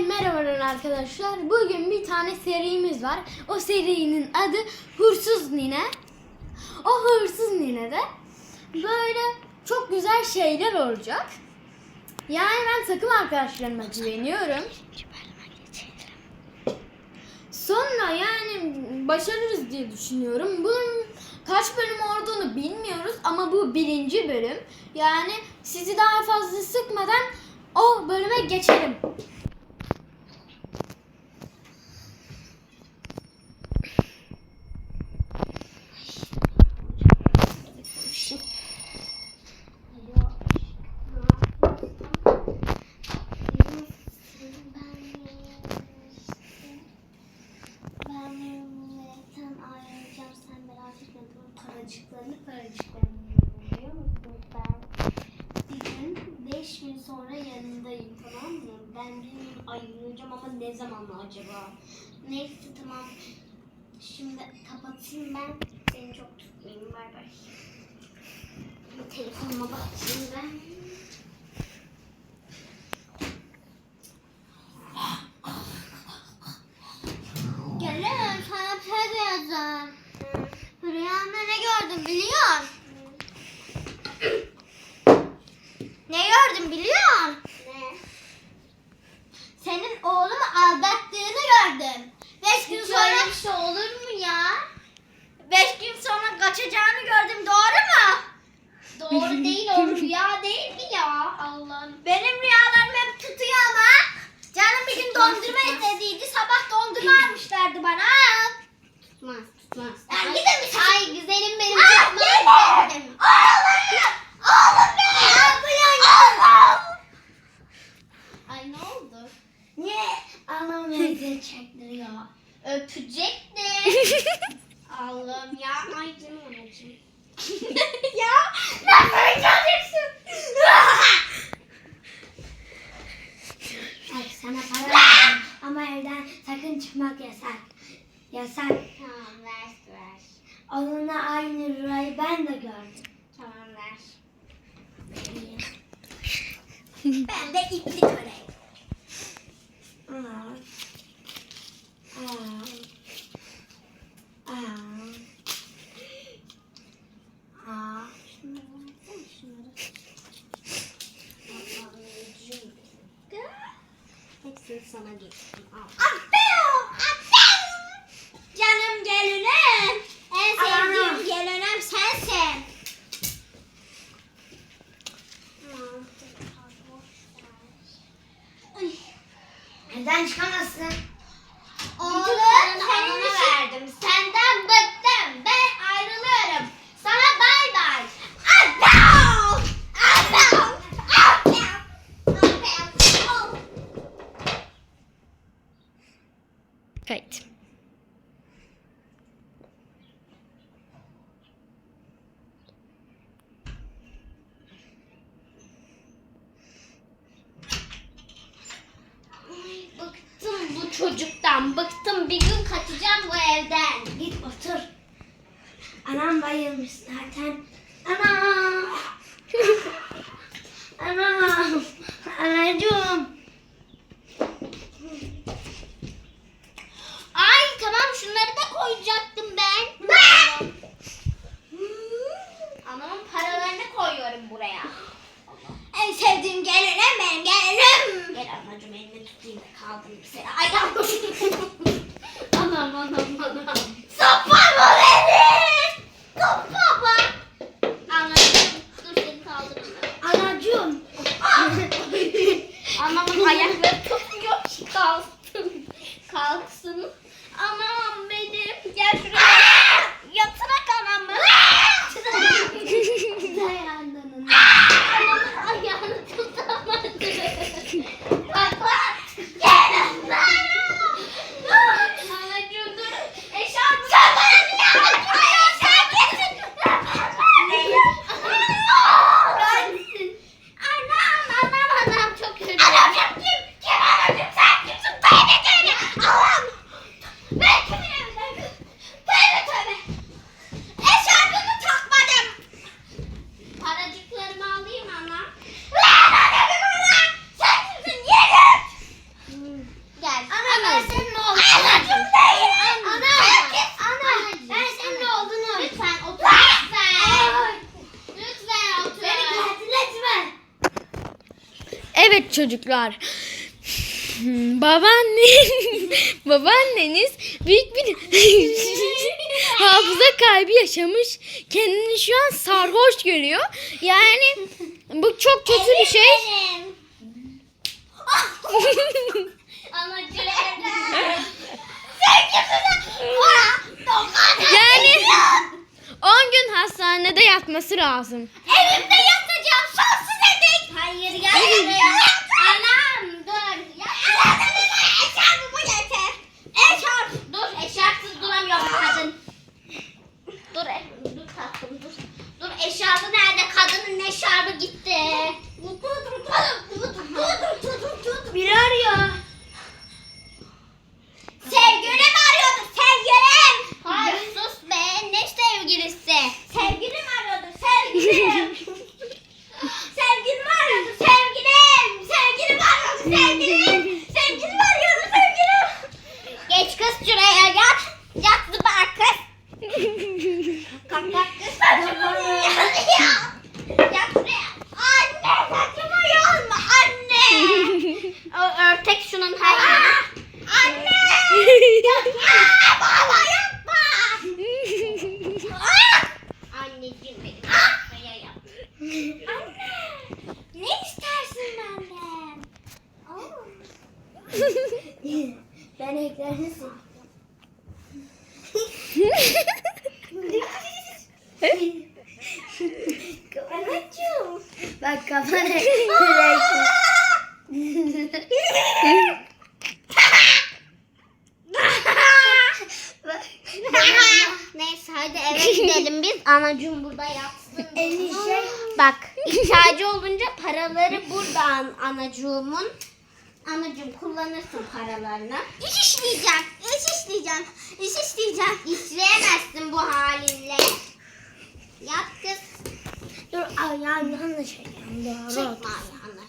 merhabalar arkadaşlar. Bugün bir tane serimiz var. O serinin adı Hursuz Nine. O Hırsız Nine'de böyle çok güzel şeyler olacak. Yani ben takım arkadaşlarıma güveniyorum. Sonra yani başarırız diye düşünüyorum. Bunun kaç bölüm olduğunu bilmiyoruz ama bu birinci bölüm. Yani sizi daha fazla sıkmadan o bölüme geçelim. Ben milletten ayrılacağım sen merak etme bunun paracıklarını paracıklarını biliyor musun? Ben bir gün beş gün sonra yanındayım tamam mı? Ben bir gün ayrılacağım ama ne zaman acaba? Neyse tamam. Şimdi kapatayım ben. Seni çok tutmayayım. Bay bay. Telefonuma bakayım ben. Gelen sana bir şey diyeceğim. Rüyamda ne gördüm biliyor musun? ne gördüm biliyor musun? Ne? Senin oğlumu aldattığını gördüm. Şey olur mu ya? Beş gün sonra kaçacağını gördüm doğru mu? Doğru değil o rüya değil mi ya? Allah'ım. Benim rüyalarım hep tutuyor ama. Canım bir gün dondurma istediydi. Sabah dondurma almışlardı bana. Tutmaz tutmaz. Ya gidin misin? Ay güzelim benim tutmaz. Oğlum. Oğlum benim. Ne yapıyorsun? Ay ne oldu? Niye anam evde çektiriyor? Öpecekti. Allah'ım ya. Ay canım anacığım. ya ne yapacaksın? Bak sana para verdim ama evden çıkmak yasak. Yasak. Tamam ver ver. Onunla aynı rüyayı ben de gördüm. Tamam ver. Ben de ipli töreyim. Aa. Aa. Sana getirdim. Al. Aferin! Aferin! Canım gelinim. En sevdiğim Aa. gelinim sensin. Ay. Evden çıkamazsın. Oğlum senin için verdim. Senden bıktım. Ben ayrılıyorum. Sana bay bay. Adam! Adam! Adam! Adam! Kayıt. Ay, bıktım bu çocuktan. Bıktım. Bir gün kaçacağım bu evden. Git otur. Anam bayılmış zaten. Anam. Anam. Anacığım. Ay tamam şunları da koyacaktım ben. Anamın paralarını koyuyorum buraya. En sevdiğim gelinim benim gelinim. Gel anacığım elini tutayım da kaldım bir sene. Ay anam anam anam. Sopa mı benim? Sopa mı? Anacığım dur seni kaldırayım. Anacığım. Anamın ayakları tutuyor ki kalksın. Kalksın. Anam benim. Gel şuraya. Yatırak anamı. Dayandın. Anamın ayağını tutamadı. Bak bak. Gel anam. Anacığım dur. Eşarpı. Sakın ya. Ayağı sen kesin. Anam anam anam çok özür Anacığım kim? Kim anacığım sen kimsin? Tövbe tövbe. Allah'ım. Ben kimin evinden kız? Tövbe tövbe. Eşarpı çocuklar. Hmm, Babaanne, babaanneniz büyük bir hafıza kaybı yaşamış. Kendini şu an sarhoş görüyor. Yani bu çok kötü bir şey. Yani 10 gün hastanede yatması lazım. Evimde yatacağım paraları buradan anacığımın. Anacığım kullanırsın paralarını. İş işleyeceğim. İş işleyeceğim. İş işleyeceğim. İşleyemezsin bu halinle. Yat kız. Dur ayağından da çekeyim. Doğru. Çekme ayağını.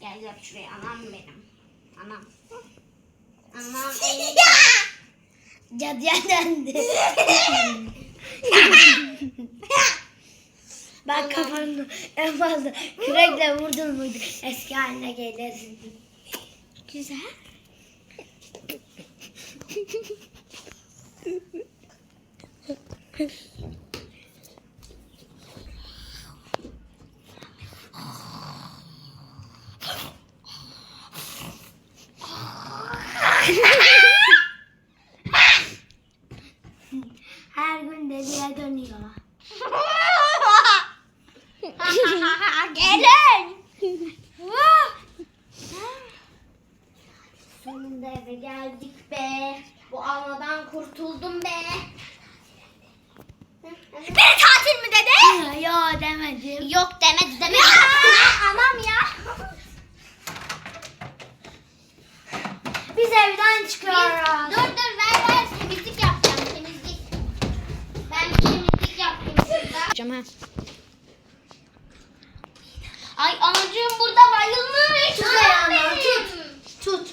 Gel yap şuraya anam benim. Anam. Anam benim. Cadıya döndü. Bak kafanı en fazla kürekle vurdun muydu eski haline gelirsin. Güzel. Her Bu anadan kurtuldum be. Bir tatil mi dedi? Yo demedim. Yok demedi demedi. Anam ya. Biz evden Biz- çıkıyoruz. dur dur ver ver temizlik yapacağım temizlik. Ben bir temizlik yaptım şurada. Hocam ha. Ay anacığım burada bayılmış. Tut ayağını, Anam benim. Tut.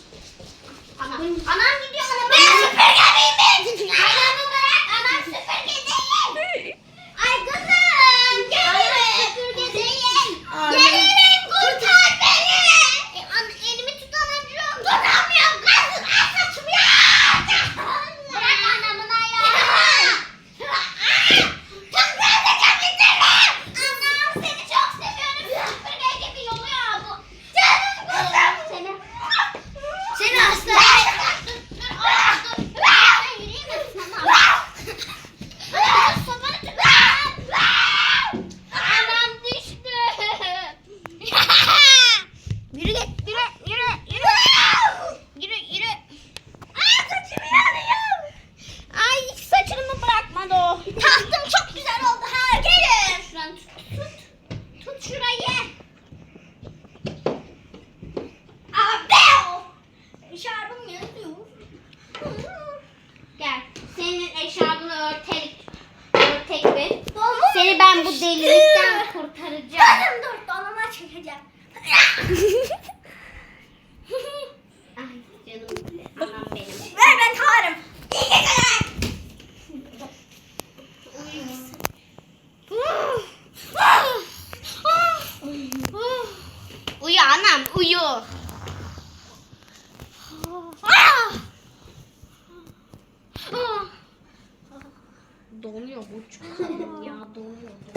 Anam, anam. ben bu delilikten kurtaracağım. Dur dur donuma çekeceğim. Ay canım anam benim. Ver ben tavarım. İyi geceler. uyu anam uyu. Ah! Donuyor bu çocuk ya donuyor donuyor.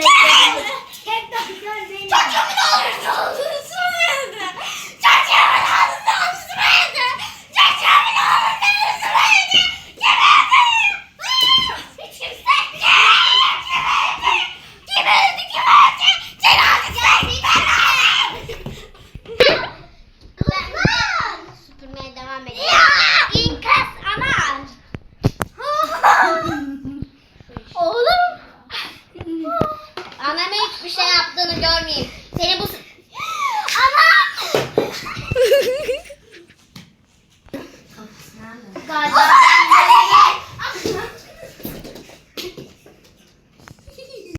teneklerini. Hep de gözlerini. Çocuğumun ağzını ağzını verdi. Çocuğumun ağzını ağzını verdi. Çocuğumun ağzını ağzını verdi. Geberdim. Hiç kimse geberdim. Kim öldü kim öldü? Cenazesi verdi. Ben ağladım. Süpürmeye devam edelim.